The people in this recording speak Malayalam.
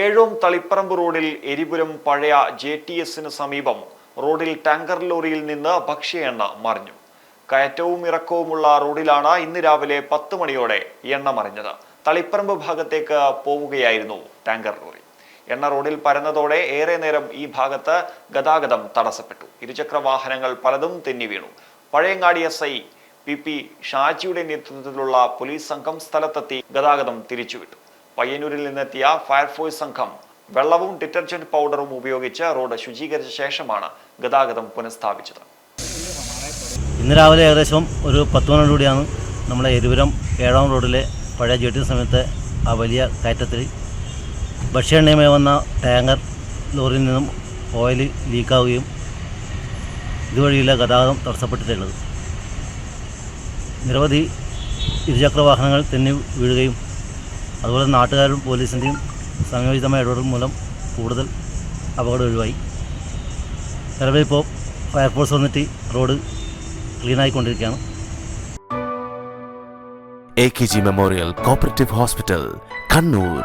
ഏഴോം തളിപ്പറമ്പ് റോഡിൽ എരിപുരം പഴയ ജെ ടി എസിന് സമീപം റോഡിൽ ടാങ്കർ ലോറിയിൽ നിന്ന് ഭക്ഷ്യ എണ്ണ മറിഞ്ഞു. കയറ്റവും ഇറക്കവുമുള്ള റോഡിലാണ് ഇന്ന് രാവിലെ പത്ത് മണിയോടെ എണ്ണ മറിഞ്ഞത്. തളിപ്പറമ്പ് ഭാഗത്തേക്ക് പോവുകയായിരുന്നു ടാങ്കർ ലോറി. എണ്ണ റോഡിൽ പരന്നതോടെ ഏറെ നേരം ഈ ഭാഗത്ത് ഗതാഗതം തടസ്സപ്പെട്ടു. ഇരുചക്ര വാഹനങ്ങൾ പലതും തെന്നി വീണു. Pazhayangadi S I P P ഷാജിയുടെ നേതൃത്വത്തിലുള്ള പോലീസ് സംഘം സ്ഥലത്തെത്തി ഗതാഗതം തിരിച്ചുവിട്ടു. പയ്യന്നൂരിൽ നിന്നെത്തിയ ഫയർഫോഴ്സ് സംഘം വെള്ളവും ഡിറ്റർജന്റ് പൗഡറും ഉപയോഗിച്ച് റോഡ് ശുചീകരിച്ച ശേഷമാണ് ഗതാഗതം പുനഃസ്ഥാപിച്ചത്. ഇന്ന് രാവിലെ ഏകദേശം ഒരു പത്ത് മണിയോടുകൂടിയാണ് നമ്മുടെ എരുപുരം ഏഴാം റോഡിലെ പഴയ ജെട്ടി സമയത്ത് ആ വലിയ കയറ്റത്തിൽ ഭക്ഷ്യ വന്ന ടാങ്കർ ലോറിയിൽ നിന്നും ഓയിൽ ലീക്കാവുകയും ഇതുവഴിയുള്ള ഗതാഗതം തടസ്സപ്പെട്ടിട്ടുള്ളത്. നിരവധി ഇരുചക്ര വാഹനങ്ങൾ തെന്നി വീഴുകയും അതുപോലെ നാട്ടുകാരും പോലീസിന്റെയും സംയോജിതമായ ഇടപെടൽ മൂലം കൂടുതൽ അപകടം ഒഴിവായി. നിലവിൽ ഇപ്പോൾ ഫയർഫോഴ്സ് വന്നിട്ട് road ക്ലീനായിക്കൊണ്ടിരിക്കുകയാണ്. A K G memorial cooperative hospital Kannur